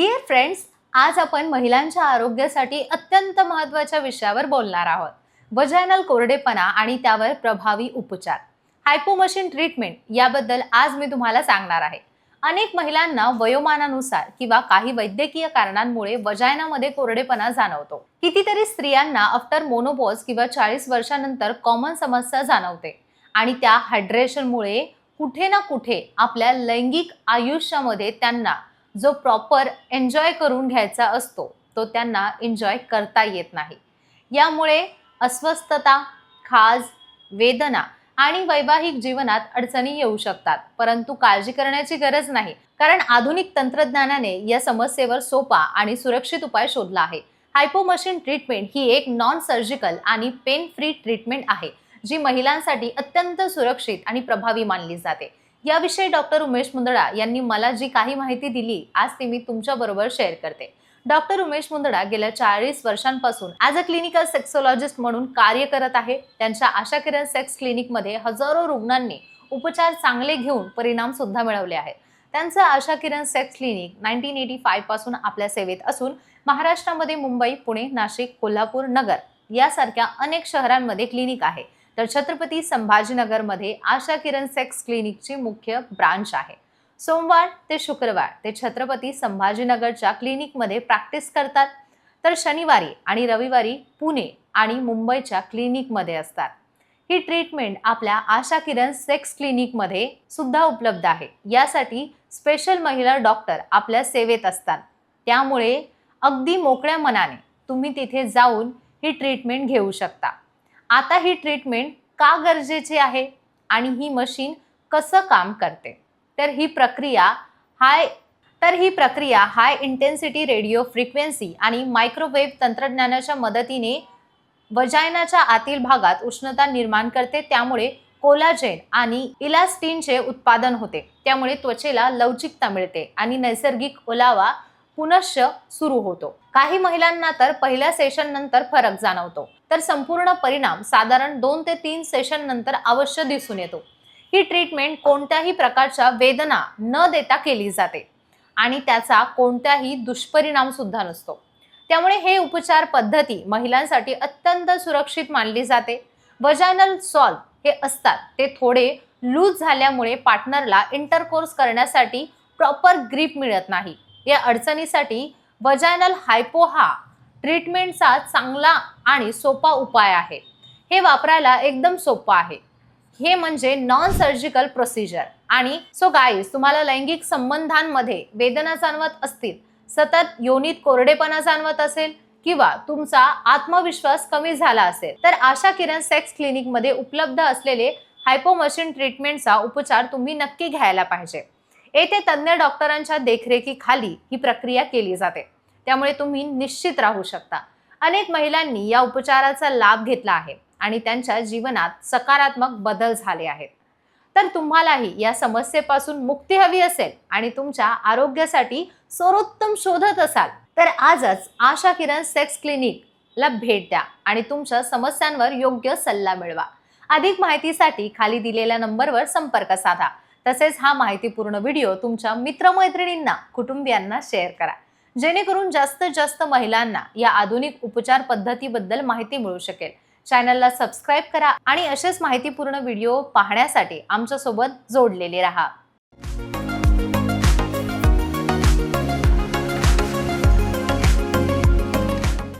Dear friends आज आपण महिलांच्या आरोग्यासाठी अत्यंत महत्त्वाच्या विषयावर बोलणार आहोत. वजायनल कोरडेपणा आणि त्यावर प्रभावी उपचार. हायपोमशीन ट्रीटमेंट याबद्दल आज मी तुम्हाला सांगणार आहे. अनेक महिलांना वयोमानानुसार किंवा काही वैद्यकीय कारणांमुळे वजायनामध्ये कोरडेपणा जाणवतो. कितीतरी स्त्रियांना आफ्टर मोनोपॉज किंवा चाळीस वर्षानंतर कॉमन समस्या जाणवते आणि त्या हायड्रेशनमुळे कुठे ना कुठे आपल्या लैंगिक आयुष्यामध्ये त्यांना जो प्रॉपर एन्जॉय करून घ्यायचा असतो तो त्यांना एन्जॉय करता येत नाही. यामुळे अस्वस्थता खाज वेदना आणि वैवाहिक जीवनात अडचणी येऊ शकतात. परंतु काळजी करण्याची गरज नाही. कारण आधुनिक तंत्रज्ञानाने या समस्येवर सोपा आणि सुरक्षित उपाय शोधला आहे. हायपोमशीन ट्रीटमेंट ही एक नॉन सर्जिकल आणि पेन फ्री ट्रीटमेंट आहे जी महिलांसाठी अत्यंत सुरक्षित आणि प्रभावी मानली जाते. याविषयी डॉक्टर उमेश मुंदडा यांनी मला जी काही माहिती दिली आज ती मी तुमच्या बरोबर शेअर करते. डॉक्टर उमेश मुंदडा गेल्या चाळीस वर्षांपासून ॲज अ क्लिनिकल सेक्सोलॉजिस्ट म्हणून कार्य करत आहे. त्यांच्या आशा किरण सेक्स क्लिनिकमध्ये हजारो रुग्णांनी उपचार चांगले घेऊन परिणाम सुद्धा मिळवले आहेत. त्यांचं Asha Kiran sex clinic nineteen eighty फायपासून आपल्या सेवेत असून महाराष्ट्रामध्ये मुंबई पुणे नाशिक कोल्हापूर नगर यासारख्या अनेक शहरांमध्ये क्लिनिक आहे. तर छत्रपती संभाजीनगरमध्ये आशा किरण सेक्स क्लिनिकची मुख्य ब्रांच आहे. सोमवार ते शुक्रवार ते छत्रपती संभाजीनगरच्या क्लिनिकमध्ये प्रॅक्टिस करतात. तर शनिवारी आणि रविवारी पुणे आणि मुंबईच्या क्लिनिकमध्ये असतात. ही ट्रीटमेंट आपल्या आशा किरण सेक्स क्लिनिकमध्ये सुद्धा उपलब्ध आहे. यासाठी स्पेशल महिला डॉक्टर आपल्या सेवेत असतात. त्यामुळे अगदी मोकळ्या मनाने तुम्ही तिथे जाऊन ही ट्रीटमेंट घेऊ शकता. आता ही ट्रीटमेंट का गरजेची आहे आणि ही मशीन कसं काम करते? तर ही प्रक्रिया हाय तर ही प्रक्रिया हाय इंटेन्सिटी रेडिओ फ्रिक्वेन्सी आणि मायक्रोवेव्ह तंत्रज्ञानाच्या मदतीने वजायनाच्या आतील भागात उष्णता निर्माण करते. त्यामुळे कोलाजेन आणि इलास्टिनचे उत्पादन होते. त्यामुळे त्वचेला लवचिकता मिळते आणि नैसर्गिक ओलावा पुनश्च सुरू होतो. काही महिलांना तर पहिल्या सेशन नंतर फरक जाणवतो. तर संपूर्ण परिणाम साधारण दोन ते तीन सेशन नंतर अवश्य दिसून येतो. ही ट्रीटमेंट कोणत्याही प्रकारच्या वेदना न देता केली जाते आणि त्याचा कोणताही दुष्परिणाम सुद्धा नसतो. त्यामुळे हे उपचार पद्धती महिलांसाठी अत्यंत सुरक्षित मानली जाते. वजायनल सॉल्व हे असतात ते थोडे लूज झाल्यामुळे पार्टनरला इंटरकोर्स करण्यासाठी प्रॉपर ग्रीप मिळत नाही. या अडचणीसाठी वजायनल हायपो हा ट्रीटमेंटचा चांगला आणि सोपा उपाय आहे. हे वापरायला एकदम सोपं आहे. हे म्हणजे नॉन सर्जिकल प्रोसिजर आणि सो गाईज तुम्हाला लैंगिक संबंधांमध्ये वेदना जाणवत असतील सतत योनीत कोरडेपणा जाणवत असेल किंवा तुमचा आत्मविश्वास कमी झाला असेल तर आशा किरण सेक्स क्लिनिकमध्ये उपलब्ध असलेले हायपोमशीन ट्रीटमेंटचा उपचार तुम्ही नक्की घ्यायला पाहिजे. येथे तज्ज्ञ डॉक्टरांच्या देखरेखीखाली ही प्रक्रिया केली जाते. त्यामुळे तुम्ही निश्चित राहू शकता. अनेक महिलांनी या उपचाराचा लाभ घेतला आहे आणि त्यांच्या जीवनात सकारात्मक बदल झाले आहेत. तर तुम्हालाही या समस्येपासून मुक्ती हवी असेल आणि तुमच्या आरोग्यासाठी सर्वोत्तम शोधत असाल तर आजच आशा किरण सेक्स क्लिनिकला भेट द्या आणि तुमच्या समस्यांवर योग्य सल्ला मिळवा. अधिक माहितीसाठी खाली दिलेल्या नंबरवर संपर्क साधा. तसेच हा माहितीपूर्ण व्हिडिओ तुमच्या मित्रमैत्रिणींना कुटुंबियांना शेअर करा. जेणेकरून जास्तीत जास्त महिलांना या आधुनिक उपचार पद्धतीबद्दल माहिती मिळू शकेल. चॅनलला सबस्क्राईब करा आणि असेच माहितीपूर्ण व्हिडिओ पाहण्यासाठी आमच्यासोबत जोडलेले राहा.